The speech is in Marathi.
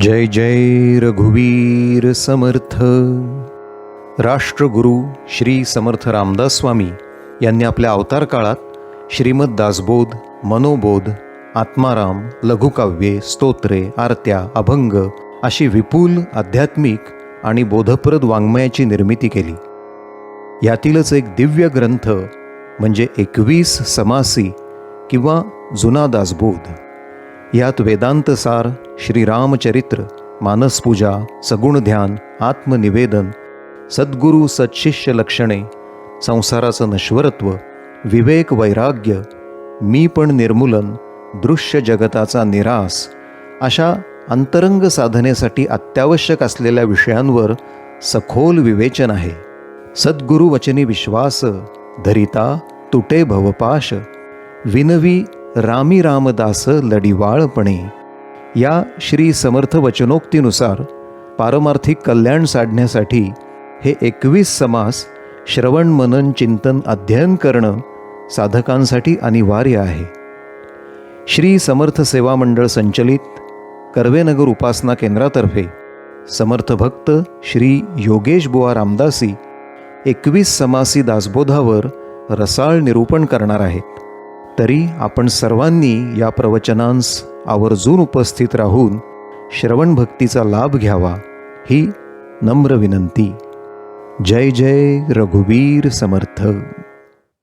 जय जय रघुवीर समर्थ. राष्ट्रगुरू श्री समर्थ रामदास स्वामी यांनी आपल्या अवतार काळात श्रीमद दासबोध मनोबोध आत्माराम लघुकाव्ये स्तोत्रे आरत्या अभंग अशी विपुल आध्यात्मिक आणि बोधप्रद वाङ्मयाची निर्मिती केली. यातीलच एक दिव्य ग्रंथ म्हणजे एकवीस समासी किंवा जुना दासबोध. यात वेदांतसार श्रीरामचरित्र मानसपूजा सगुण ध्यान आत्मनिवेदन सद्गुरू सत्शिष्य लक्षणे संसाराचं नश्वरत्व विवेक वैराग्य मी पण निर्मूलन दृश्य जगताचा निरास अशा अंतरंग साधनेसाठी अत्यावश्यक असलेल्या विषयांवर सखोल विवेचन आहे. सद्गुरु वचनी विश्वास धरिता तुटे भवपाश विनवी रामी रामदास लढिवाळपणे. या श्री समर्थ वचनोक्तीनुसार पारमार्थिक कल्याण साधण्यासाठी हे एकवीस समास श्रवण मनन चिंतन अध्ययन करणं साधकांसाठी अनिवार्य आहे. श्री समर्थ सेवा मंडळ संचलित कर्वेनगर उपासना केंद्रातर्फे समर्थ भक्त श्री योगेश बुवा रामदासी एकवीस समासी दासबोधावर रसाळ निरूपण करणार आहेत. तरी आपण सर्वांनी या प्रवचनांस आवर्जून उपस्थित राहून श्रवण भक्तीचा लाभ घ्यावा ही नम्र विनंती. जय जय रघुवीर समर्थ.